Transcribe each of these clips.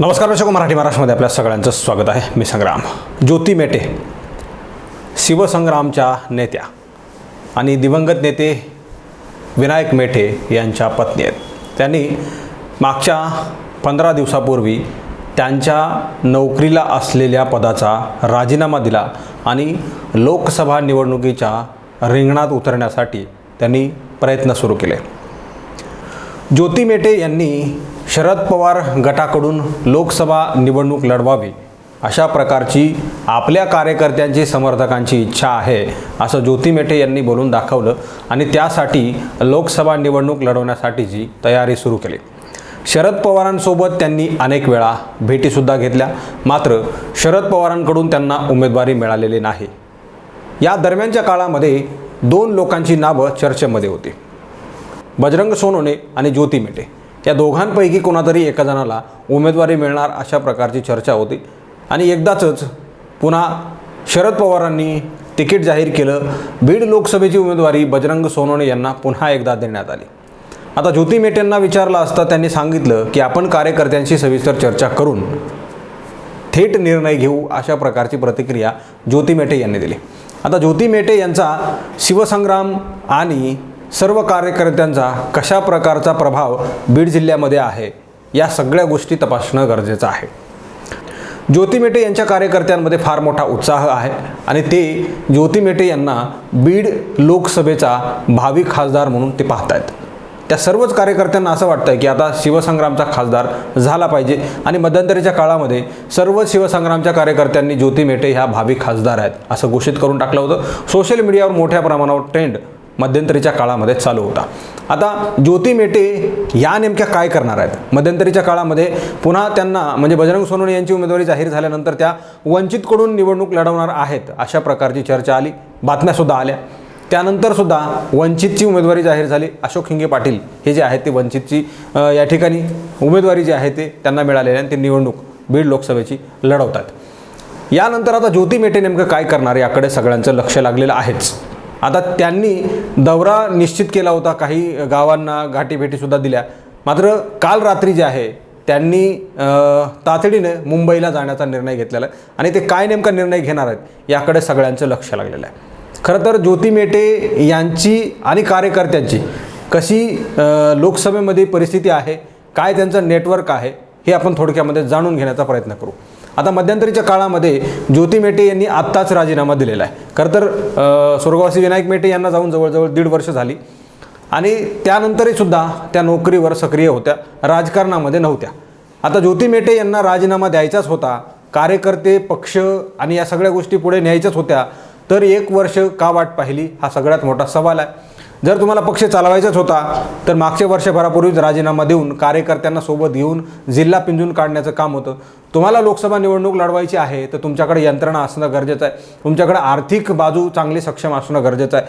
नमस्कार दर्शक मराठी महाराष्ट्रामध्ये आपल्या सगळ्यांचं स्वागत आहे. मी संग्राम. ज्योती मेटे शिवसंग्रामच्या नेत्या आणि दिवंगत नेते विनायक मेटे यांच्या पत्नी आहेत. त्यांनी मागच्या पंधरा दिवसापूर्वी त्यांच्या नोकरीला असलेल्या पदाचा राजीनामा दिला आणि लोकसभा निवडणुकीच्या रिंगणात उतरण्यासाठी त्यांनी प्रयत्न सुरू केले. ज्योती मेटे यांनी शरद पवार गटाकडून लोकसभा निवडणूक लढवावी अशा प्रकारची आपल्या कार्यकर्त्यांची समर्थकांची इच्छा आहे असं ज्योती मेटे यांनी बोलून दाखवलं आणि त्यासाठी लोकसभा निवडणूक लढवण्यासाठीची तयारी सुरू केली. शरद पवारांसोबत त्यांनी अनेक वेळा भेटीसुद्धा घेतल्या मात्र शरद पवारांकडून त्यांना उमेदवारी मिळालेली नाही. या दरम्यानच्या काळामध्ये दोन लोकांची नावं चर्चेमध्ये होती. बजरंग सोनोने आणि ज्योती मेटे. या दोघांपैकी कोणातरी एका जणाला उमेदवारी मिळणार अशा प्रकारची चर्चा होती. आणि एकदाचच पुन्हा शरद पवारांनी तिकीट जाहीर केलं. बीड लोकसभेची उमेदवारी बजरंग सोनवणे यांना पुन्हा एकदा देण्यात आली. आता ज्योती मेटेंना विचारलं असता त्यांनी सांगितलं की आपण कार्यकर्त्यांशी सविस्तर चर्चा करून थेट निर्णय घेऊ अशा प्रकारची प्रतिक्रिया ज्योती मेटे यांनी दिली. आता ज्योती मेटे यांचा शिवसंग्राम आणि सर्व कार्यकर्त्यांचा कशा प्रकारचा प्रभाव बीड जिल्ह्यामध्ये आहे या सगळ्या गोष्टी तपासणं गरजेचं आहे. ज्योती मेटे यांच्या कार्यकर्त्यांमध्ये फार मोठा उत्साह आहे आणि ते ज्योती मेटे यांना बीड लोकसभेचा भावी खासदार म्हणून ते पाहत आहेत त्या सर्वच कार्यकर्त्यांना असं वाटतं आहे की आता शिवसंग्रामचा खासदार झाला पाहिजे आणि मध्यंतरीच्या काळामध्ये सर्व शिवसंग्रामच्या कार्यकर्त्यांनी ज्योती मेटे ह्या भावी खासदार आहेत असं घोषित करून टाकलं होतं. सोशल मीडियावर मोठ्या प्रमाणावर ट्रेंड मध्यंतरीच्या काळामध्ये चालू होता. आता ज्योती मेटे या नेमक्या काय करणार आहेत? मध्यंतरीच्या काळामध्ये पुन्हा त्यांना म्हणजे बजरंग सोनवणे यांची उमेदवारी जाहीर झाल्यानंतर त्या वंचितकडून निवडणूक लढवणार आहेत अशा प्रकारची चर्चा आली बातम्यासुद्धा आल्या. त्यानंतर सुद्धा वंचितची उमेदवारी जाहीर झाली. अशोक हिंगे पाटील हे जे आहेत ते वंचितची या ठिकाणी उमेदवारी जी आहे ते त्यांना मिळालेली आहे आणि ते निवडणूक बीड लोकसभेची लढवतात. यानंतर आता ज्योती मेटे नेमकं काय करणार याकडे सगळ्यांचं लक्ष लागलेलं आहेच. आता त्यांनी दौरा निश्चित केला होता. काही गावांना गाठीभेटीसुद्धा दिल्या. मात्र काल रात्री जे आहे त्यांनी तातडीने मुंबईला जाण्याचा निर्णय घेतलेला आहे. आणि ते काय नेमका निर्णय घेणार आहेत याकडे सगळ्यांचं लक्ष लागलेलं आहे. खरं तर ज्योती मेटे यांची आणि कार्यकर्त्यांची कशी लोकसभेमध्ये परिस्थिती आहे काय त्यांचं नेटवर्क आहे हे आपण थोडक्यामध्ये जाणून घेण्याचा प्रयत्न करू. आता मध्यंतरीच्या काळामध्ये ज्योती मेटे यांनी आत्ताच राजीनामा दिलेला आहे. खरं तर स्वर्गवासी विनायक मेटे यांना जाऊन जवळजवळ दीड वर्ष झाली. आणि त्यानंतरही सुद्धा त्या नोकरीवर सक्रिय होत्या राजकारणामध्ये नव्हत्या. आता ज्योती मेटे यांना राजीनामा द्यायचाच होता कार्यकर्ते पक्ष आणि या सगळ्या गोष्टी पुढे न्यायच्याच होत्या तर एक वर्ष का वाट पाहिली हा सगळ्यात मोठा सवाल आहे. जर तुम्हाला पक्ष चालवायचाच होता तर मागच्या वर्षभरापूर्वीच राजीनामा देऊन कार्यकर्त्यांना सोबत घेऊन जिल्हा पिंजून काढण्याचं काम होतं. तुम्हाला लोकसभा निवडणूक लढवायची आहे तर तुमच्याकडे यंत्रणा असणं गरजेचं आहे. तुमच्याकडे आर्थिक बाजू चांगली सक्षम असणं गरजेचं आहे.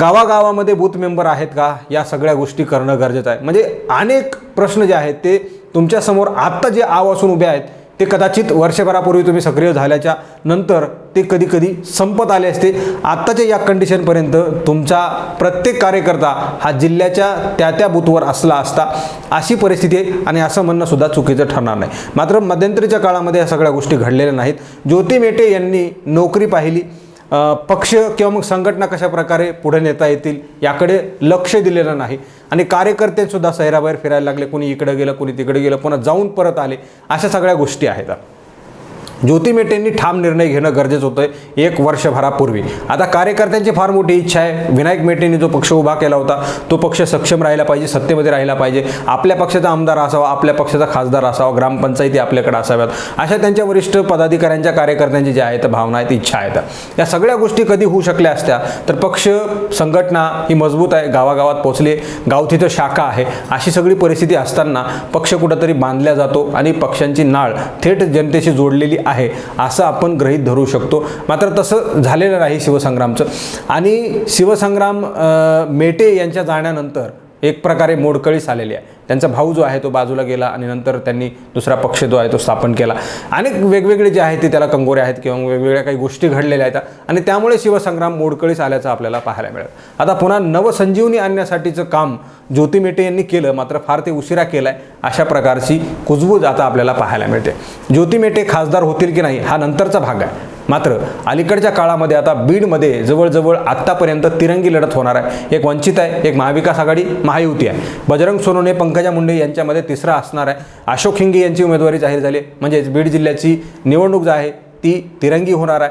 गावागावामध्ये बूथ मेंबर आहेत का? या सगळ्या गोष्टी करणं गरजेचं आहे. म्हणजे अनेक प्रश्न जे आहेत ते तुमच्यासमोर आत्ता जे आव असून उभे आहेत ते कदाचित वर्षभरापूर्वी तुम्ही सक्रिय झाल्याच्यानंतर ते कधी कधी संपत आले असते. आत्ताच्या या कंडिशनपर्यंत तुमचा प्रत्येक कार्यकर्ता हा जिल्ह्याच्या त्या त्या बूथवर असला असता अशी परिस्थिती आहे आणि असं म्हणणंसुद्धा चुकीचं ठरणार नाही. मात्र मध्यंतरीच्या काळामध्ये या सगळ्या गोष्टी घडलेल्या नाहीत. ज्योती मेटे यांनी नोकरी पाहिली. पक्ष किंवा मग संघटना कशा प्रकारे पुढे नेता येतील याकडे लक्ष दिलेलं नाही. आणि कार्यकर्तेसुद्धा शहराबाहेर फिरायला लागले. कोणी इकडं गेलं कोणी तिकडे गेलं पुन्हा जाऊन परत आले. अशा सगळ्या गोष्टी आहेत. ज्योती मेटेंनी ठाम निर्णय घेणं गरजेचं होतं एक वर्षभरापूर्वी. आता कार्यकर्त्यांची फार मोठी इच्छा आहे. विनायक मेटेंनी जो पक्ष उभा केला होता तो पक्ष सक्षम राहिला पाहिजे सत्तेमध्ये राहिला पाहिजे. आपल्या पक्षाचा आमदार असावा आपल्या पक्षाचा खासदार असावा ग्रामपंचायती आपल्याकडे असाव्यात. अशा त्यांच्या वरिष्ठ पदाधिकाऱ्यांच्या कार्यकर्त्यांची ज्या आहेत भावना आहेत इच्छा आहेत. या सगळ्या गोष्टी कधी होऊ शकल्या असत्या तर पक्ष संघटना ही मजबूत आहे गावागावात पोचली गाव तिथं शाखा आहे. अशी सगळी परिस्थिती असताना पक्ष कुठंतरी बांधल्या जातो आणि पक्षांची नाळ थेट जनतेशी जोडलेली आहे असं आपण गृहीत धरू शकतो. मात्र तसं झालेलं नाही शिवसंग्रामचं. आणि शिवसंग्राम मेटे यांच्या जाण्यानंतर एक प्रकारे मोडकळीस आलेली आहे. त्यांचा भाऊ जो आहे तो बाजूला गेला आणि नंतर त्यांनी दुसरा पक्ष जो आहे तो स्थापन केला. अनेक वेगवेगळे जे आहेत ते त्याला कंगोरे आहेत किंवा वेगवेगळ्या काही गोष्टी घडलेल्या आहेत. आणि त्यामुळे शिवसंग्राम मोडकळीस आल्याचं आपल्याला पाहायला मिळेल. आता पुन्हा नवसंजीवनी आणण्यासाठीचं काम ज्योती मेटे यांनी केलं मात्र फार ते उशिरा केलं आहे अशा प्रकारची कुजबूज आता आपल्याला पाहायला मिळते. ज्योती मेटे खासदार होतील की नाही हा नंतरचा भाग आहे. मात्र अलीकडच्या काळामध्ये आता बीडमध्ये जवळजवळ आत्तापर्यंत तिरंगी लढत होणार आहे. एक वंचित आहे एक महाविकास आघाडी महायुती आहे. बजरंग सोनोने पंकजा पंकजा मुंडे यांच्यामध्ये तिसरा असणार आहे. अशोक हिंगे यांची उमेदवारी जाहीर झाली. म्हणजेच बीड जिल्ह्याची निवडणूक जी आहे ती तिरंगी होणार आहे.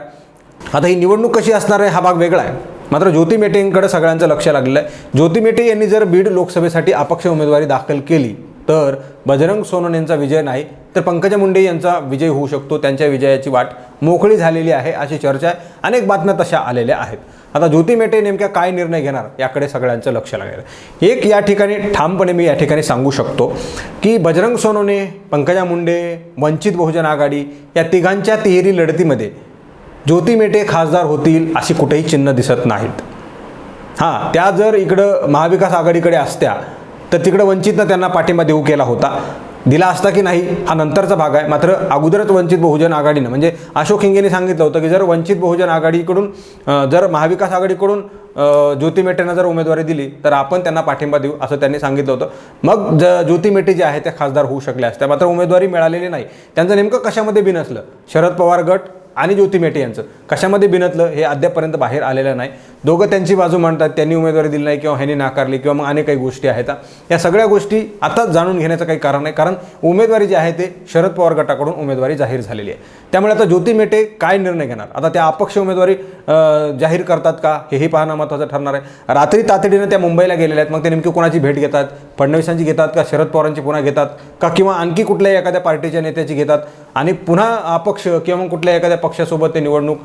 आता ही निवडणूक कशी असणार आहे हा भाग वेगळा आहे. मात्र ज्योती मेटेंकडे सगळ्यांचं लक्ष लागलेलं आहे. ज्योती मेटे यांनी जर बीड लोकसभेसाठी अपक्ष उमेदवारी दाखल केली तर बजरंग सोनवणेंचा विजय नाही तर पंकजा मुंडे यांचा विजय होऊ शकतो. त्यांच्या विजयाची वाट मोकळी झालेली आहे अशी चर्चा आहे. अनेक बातम्या तशा आलेल्या आहेत. आता ज्योती मेटे नेमक्या काय निर्णय घेणार याकडे सगळ्यांचं लक्ष लागेल. एक या ठिकाणी ठामपणे मी या ठिकाणी सांगू शकतो की बजरंग सोनोने पंकजा मुंडे वंचित बहुजन आघाडी या तिघांच्या तिहेरी लढतीमध्ये ज्योती मेटे खासदार होतील अशी कुठेही चिन्ह दिसत नाहीत. हां त्या जर इकडं महाविकास आघाडीकडे असत्या तर तिकडं वंचितनं त्यांना पाठिंबा देऊ केला होता. दिला असता की नाही हा नंतरचा भाग आहे. मात्र अगोदरच वंचित बहुजन आघाडीनं म्हणजे अशोक हिंगेने सांगितलं होतं की जर वंचित बहुजन आघाडीकडून जर महाविकास आघाडीकडून ज्योती मेटेंना जर उमेदवारी दिली तर आपण त्यांना पाठिंबा देऊ असं त्यांनी सांगितलं होतं. मग ज ज्योती मेटे जे आहे त्या खासदार होऊ शकल्या असत्या मात्र उमेदवारी मिळालेली नाही. त्यांचं नेमकं कशामध्ये बिनसलं शरद पवार गट आणि ज्योती मेटे यांचं. कशामध्ये बिनतलं हे अद्यापर्यंत बाहेर आलेलं नाही. दोघं त्यांची बाजू मांडतात त्यांनी उमेदवारी दिली नाही किंवा ह्यांनी नाकारली किंवा मग अनेक काही गोष्टी आहेत. या सगळ्या गोष्टी आताच जाणून घेण्याचं काही कारण नाही. कारण उमेदवारी जी आहे ते शरद पवार गटाकडून उमेदवारी जाहीर झालेली आहे. त्यामुळे आता ज्योती मेटे काय निर्णय घेणार? आता त्या अपक्ष उमेदवारी जाहीर करतात का? हेही पाहणं महत्त्वाचं ठरणार आहे. रात्री तातडीनं त्या मुंबईला गेलेल्या आहेत. मग ते नेमकी कोणाची भेट घेतात? फडणवीसांची घेतात का? शरद पवारांची पुन्हा घेतात? का किंवा आणखी कुठल्याही एखाद्या पार्टीच्या नेत्याची घेतात? आणि पुन्हा अपक्ष किंवा मग कुठल्या एखाद्या पक्षासोबत ते निवडणूक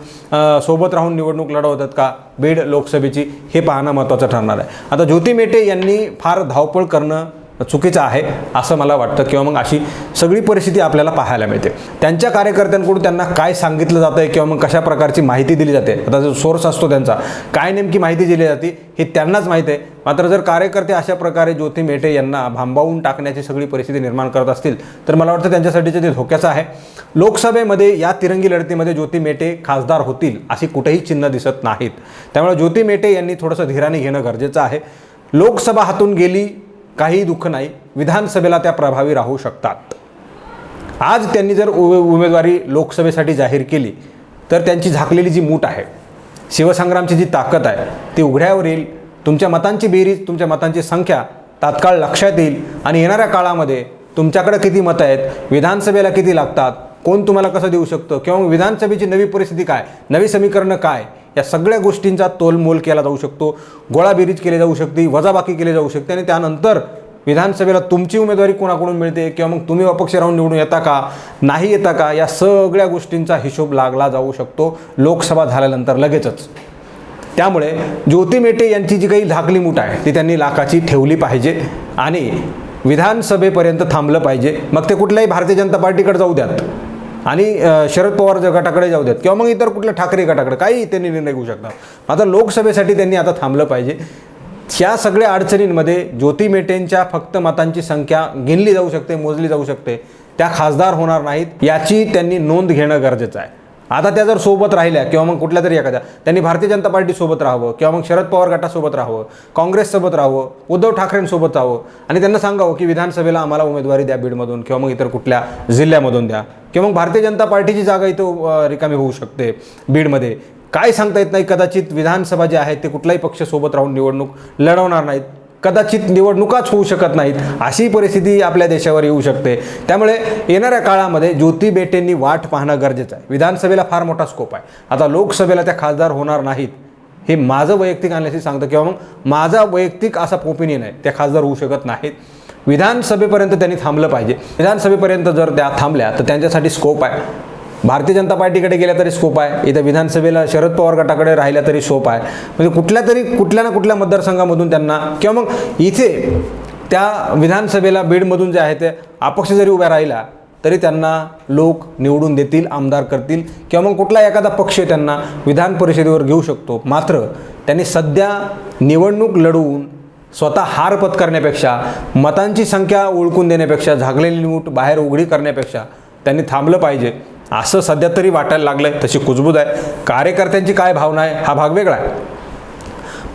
सोबत राहून निवडणूक लढवतात का? बीड लोकसभेची हे पाहणं महत्त्वाचं ठरणार आहे. आता ज्योती मेटे यांनी फार धावपळ करणं चुकीचं आहे असं मला वाटतं. किंवा मग अशी सगळी परिस्थिती आपल्याला पाहायला मिळते. त्यांच्या कार्यकर्त्यांकडून त्यांना काय सांगितलं जातं आहे किंवा मग कशा प्रकारची माहिती दिली जाते? आता जो सोर्स असतो त्यांचा काय नेमकी माहिती दिली जाते हे त्यांनाच माहीत आहे. मात्र जर कार्यकर्ते अशा प्रकारे ज्योती मेटे यांना भांबावून टाकण्याची सगळी परिस्थिती निर्माण करत असतील तर मला वाटतं त्यांच्यासाठीचे ते धोक्याचं आहे. लोकसभेमध्ये या तिरंगी लढतीमध्ये ज्योती मेटे खासदार होतील अशी कुठेही चिन्ह दिसत नाहीत. त्यामुळे ज्योती मेटे यांनी थोडंसं धीराने घेणं गरजेचं आहे. लोकसभा हातून गेली काही दुःख नाही. विधानसभेला त्या प्रभावी राहू शकतात. आज त्यांनी जर उमे उमेदवारी लोकसभेसाठी जाहीर केली तर त्यांची झाकलेली जी मूठ आहे शिवसंग्रामची जी ताकद आहे ती उघड्यावर येईल. तुमच्या मतांची बेरीज तुमच्या मतांची संख्या तात्काळ लक्षात येईल. आणि येणाऱ्या काळामध्ये तुमच्याकडे किती मतं आहेत विधानसभेला किती लागतात कोण तुम्हाला कसं देऊ शकतं? किंवा विधानसभेची नवी परिस्थिती काय? नवी समीकरणं काय? या सगळ्या गोष्टींचा तोलमोल केला जाऊ शकतो गोळाबेरीज केली जाऊ शकते वजाबाकी केली जाऊ शकते आणि त्यानंतर विधानसभेला तुमची उमेदवारी कोणाकडून मिळते किंवा मग तुम्ही अपक्ष राहून निवडून येता का नाही येता का या सगळ्या गोष्टींचा हिशोब लागला जाऊ शकतो लोकसभा झाल्यानंतर लगेचच. त्यामुळे ज्योती मेटे यांची जी काही धाकली मूठ आहे ती त्यांनी लाखाची ठेवली पाहिजे आणि विधानसभेपर्यंत थांबलं पाहिजे. मग ते कुठल्याही भारतीय जनता पार्टीकडे जाऊ द्यात. आणि शरद पवार ज- गटाकडे जाऊ देत किंवा मग इतर कुठल्या ठाकरे गटाकडे काही त्यांनी निर्णय घेऊ शकतात आता लोकसभेसाठी त्यांनी आता थांबलं पाहिजे. ह्या सगळ्या अडचणींमध्ये ज्योती मेटेंच्या फक्त मतांची संख्या गिनली जाऊ शकते मोजली जाऊ शकते. त्या खासदार होणार नाहीत याची त्यांनी नोंद घेणं गरजेचं आहे. आता त्या जर सोबत राहिल्या किंवा मग कुठल्या तरी एखाद्या त्यांनी भारतीय जनता पार्टीसोबत राहावं किंवा मग शरद पवार गटासोबत राहावं काँग्रेससोबत राहावं उद्धव ठाकरेंसोबत राहावं आणि त्यांना सांगावं की विधानसभेला आम्हाला उमेदवारी द्या बीडमधून किंवा मग इतर कुठल्या जिल्ह्यामधून द्या. किंवा मग भारतीय जनता पार्टीची जागा इथं रिकामी होऊ शकते बीडमध्ये. काय सांगता येत नाही कदाचित विधानसभा जे आहे ते कुठलाही पक्ष सोबत राहून निवडणूक लढवणार नाहीत. कदाचित निवडणुकाच होऊ शकत नाहीत. अशी परिस्थिती आपल्या देशावर येऊ शकते. त्यामुळे येणाऱ्या काळामध्ये ज्योती बेटेंनी वाट पाहणं गरजेचं आहे. विधानसभेला फार मोठा स्कोप आहे. आता लोकसभेला त्या खासदार होणार नाहीत. हे माझं वैयक्तिक आणल्याशी सांगतं किंवा मग माझा वैयक्तिक असा ओपिनियन आहे. त्या खासदार होऊ शकत नाहीत. विधानसभेपर्यंत त्यांनी थांबलं पाहिजे. विधानसभेपर्यंत जर त्या थांबल्या तर त्यांच्यासाठी स्कोप आहे. भारतीय जनता पार्टीकडे गेल्या तरी स्कोप आहे. इथं विधानसभेला शरद पवार गटाकडे राहिल्या तरी स्कोप आहे. म्हणजे कुठल्या तरी कुठल्या ना कुठल्या मतदारसंघामधून त्यांना किंवा मग इथे त्या विधानसभेला बीडमधून जे आहे ते अपक्ष जरी उभ्या राहिला तरी त्यांना लोक निवडून देतील आमदार करतील किंवा मग कुठला एखादा पक्ष त्यांना विधान परिषदेवर घेऊ शकतो. मात्र त्यांनी सध्या निवडणूक लढवून स्वतः हार पत्करण्यापेक्षा मतांची संख्या ओळखून देण्यापेक्षा झाकलेली लूट बाहेर उघडी करण्यापेक्षा त्यांनी थांबलं पाहिजे. असं सध्या तरी वाटायला लागलं आहे तशी कुजबूज आहे. कार्यकर्त्यांची काय भावना आहे हा भाग वेगळा आहे.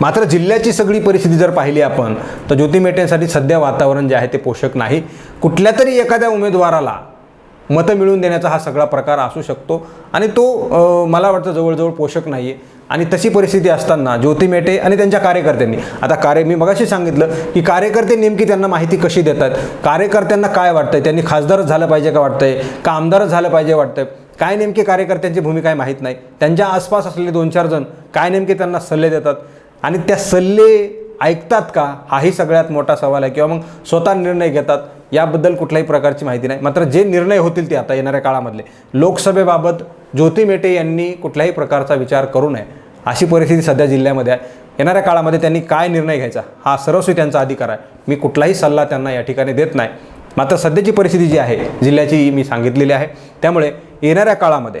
मात्र जिल्ह्याची सगळी परिस्थिती जर पाहिली आपण तर ज्योती मेटेंसाठी सध्या वातावरण जे आहे ते पोषक नाही. कुठल्या तरी एखाद्या उमेदवाराला मतं मिळवून देण्याचा हा सगळा प्रकार असू शकतो. आणि तो मला वाटतं जवळजवळ पोषक नाही आहे आणि तशी परिस्थिती असताना ज्योती मेटे आणि त्यांच्या कार्यकर्त्यांनी आता कार्य मी मगाशी सांगितलं की कार्यकर्ते नेमकी त्यांना माहिती कशी देतात? कार्यकर्त्यांना काय वाटतंय? त्यांनी खासदारच झालं पाहिजे का वाटतंय? का आमदारच झालं पाहिजे वाटतंय? काय नेमकी कार्यकर्त्यांची भूमिका आहे माहीत नाही. त्यांच्या आसपास असलेले दोन चार जण काय नेमके त्यांना सल्ले देतात? आणि त्या सल्ले ऐकतात का? हाही सगळ्यात मोठा सवाल आहे. किंवा मग स्वतः निर्णय घेतात याबद्दल कुठल्याही प्रकारची माहिती नाही. मात्र जे निर्णय होतील ते आता येणाऱ्या काळामधले. लोकसभेबाबत ज्योती मेटे यांनी कुठल्याही प्रकारचा विचार करू नये अशी परिस्थिती सध्या जिल्ह्यामध्ये आहे. येणाऱ्या काळामध्ये त्यांनी काय निर्णय घ्यायचा हा सर्वस्वी त्यांचा अधिकार आहे. मी कुठलाही सल्ला त्यांना या ठिकाणी देत नाही. मात्र सध्याची परिस्थिती जी आहे जिल्ह्याची मी सांगितलेली आहे. त्यामुळे येणाऱ्या काळामध्ये